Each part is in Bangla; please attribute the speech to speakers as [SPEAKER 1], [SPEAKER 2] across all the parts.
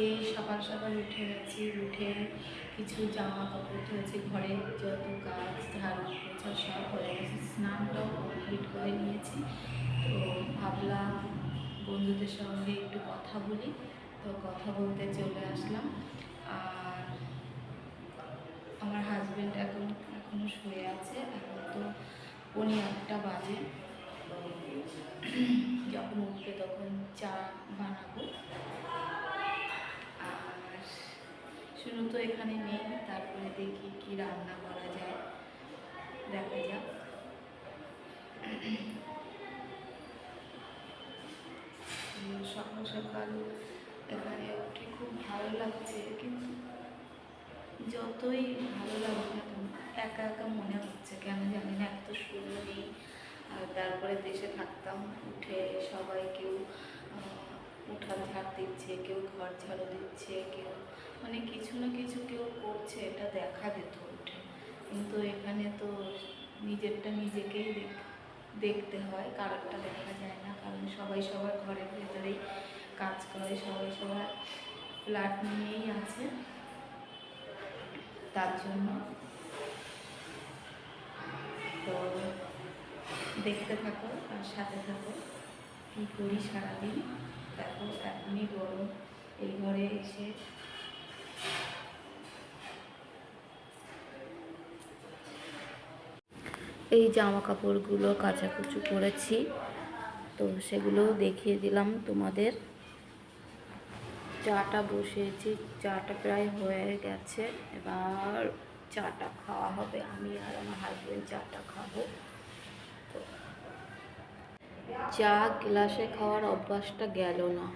[SPEAKER 1] আজকে সকাল সকাল উঠে গেছি, উঠে কিছু জামা কাপড় ধুয়েছি ঘরে যত কাজ ঝাড়ু পোছা সব হয়ে গেছে। স্নানটাও কমপ্লিট করে নিয়েছি। তো ভাবলাম বন্ধুদের সঙ্গে একটু কথা বলি। তো কথা বলতে চলে আসলাম। আর আমার হাজব্যান্ড এখন এখনও শুয়ে আছে। এখন তো উনি একটা বাজে। যখন উঠবে তখন চা বানাবো। শুরু তো এখানে নেই, তারপরে দেখি কি রান্না করা যায়। দেখা যাক। সকাল সকাল এখানে উঠে খুব ভালো লাগছে, কিন্তু যতই ভালো লাগুক না একা একা মনে হচ্ছে, কেন জানি না, এত শুরু নেই। আর তারপরে দেশে থাকতাম, উঠে সবাই কেউ উঠান ঝাড় দিচ্ছে, কেউ ঘর ঝাড়ু দিচ্ছে, কেউ মানে কিছু না কিছু কেউ করছে, এটা দেখা যেত উঠে। কিন্তু এখানে তো নিজেরটা নিজেকেই দেখ, দেখতে হয়, কারোরটা দেখা যায় না, কারণ সবাই সবার ঘরের ভেতরেই কাজ করে, সবাই সবার ফ্ল্যাট নিয়েই আছে। তার জন্য তো দেখতে থাকো আর সাথে থাকো। কী করি সারাদিন। দেখো, এখনই গরম এই ঘরে এসে এই জামা কাপড়গুলো কাচাকুচু করেছি তো সেগুলো দেখিয়ে দিলাম তোমাদের। চাটা বসিয়েছি। চাটা প্রায় হয়ে গেছে। এবার চাটা খাওয়া হবে। আমি আর আমার হাজব্যান্ড চাটা খাব। চা গ্লাসে খাওয়ার অভ্যাসটা গেল না।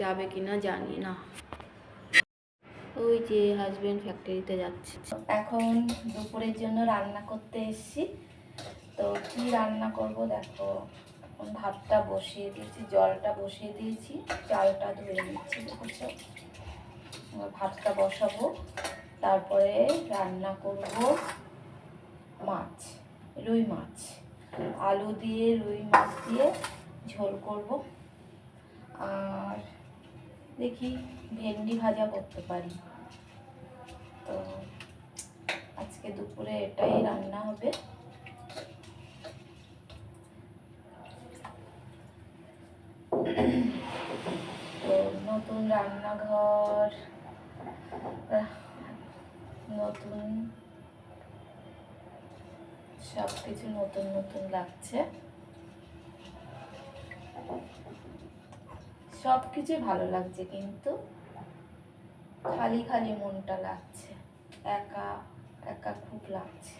[SPEAKER 1] যাবে কি না জানি না। ওই যে হাজবেন্ড ফ্যাক্টরিতে যাচ্ছে। এখন দুপুরের জন্য রান্না করতে এসেছি। তো কি রান্না করব দেখো, এখন ভাতটা বসিয়ে দিয়েছি, জলটা বসিয়ে দিয়েছি, চালটা ধুয়ে নিচ্ছি দেখেছ ভাতটা বসাবো, তারপরে রান্না করব মাছ, রুই মাছ। আলু দিয়ে, রুই মাছ দিয়ে ঝোল করব। আর দেখি ভেন্ডি ভাজা করতে পারি। তো আজকে দুপুরে এটাই রান্না হবে। তো নতুন রান্নাঘর নতুন সব কিছু নতুন নতুন লাগছে। সব কিছুই ভালো লাগছে কিন্তু খালি খালি মনটা লাগছে। একা একা খুব লাগছে।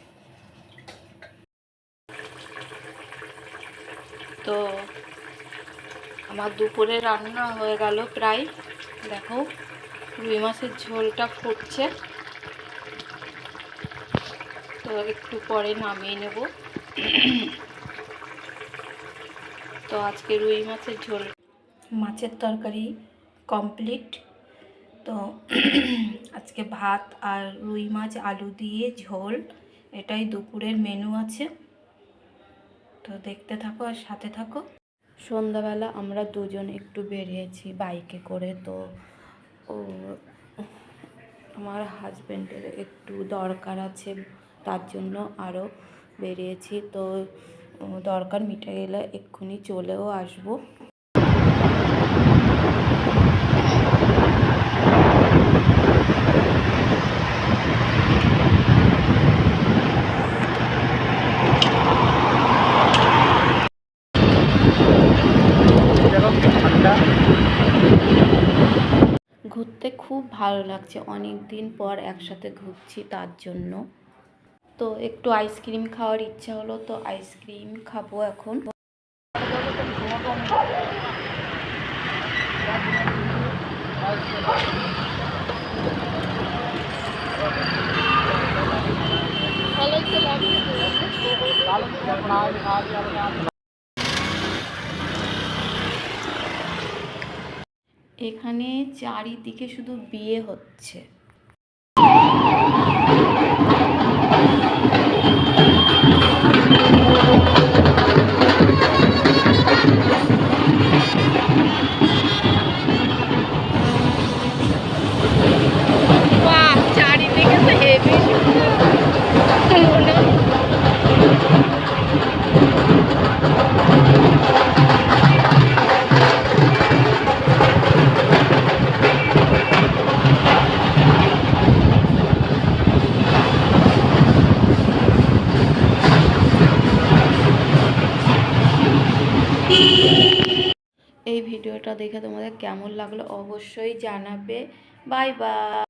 [SPEAKER 1] তো আমার দুপুরে রান্না হয়ে গেল প্রায়। দেখো রুই মাছের ঝোলটা ফুটছে। তো একটু পরে নামিয়ে নেব। তো আজকে রুই মাছের ঝোল। মাছের তরকারি কমপ্লিট। তো আজকে ভাত আর রুই মাছ, আলু দিয়ে ঝোল। এটাই দুপুরের মেনু আছে। তো দেখতে থাকো আর সাথে থাকো। সন্ধ্যাবেলা আমরা দুজন একটু বেরিয়েছি বাইকে করে। তো ও, আমার হাজব্যান্ডের একটু দরকার আছে। তার জন্য আরও বেরিয়েছি। তো দরকার মিটে গেলে এক্ষুনি চলেও আসব। ঘুরতে খুব ভালো লাগছে। অনেক দিন পর একসাথে ঘুরছি তার জন্য। তো একটু আইসক্রিম খাওয়ার ইচ্ছা হলো, তো আইসক্রিম খাব এখন। এখানে চারিদিকে শুধু বিয়ে হচ্ছে। এই ভিডিওটা দেখে তোমাদের কেমন লাগল অবশ্যই জানাবে। Bye bye.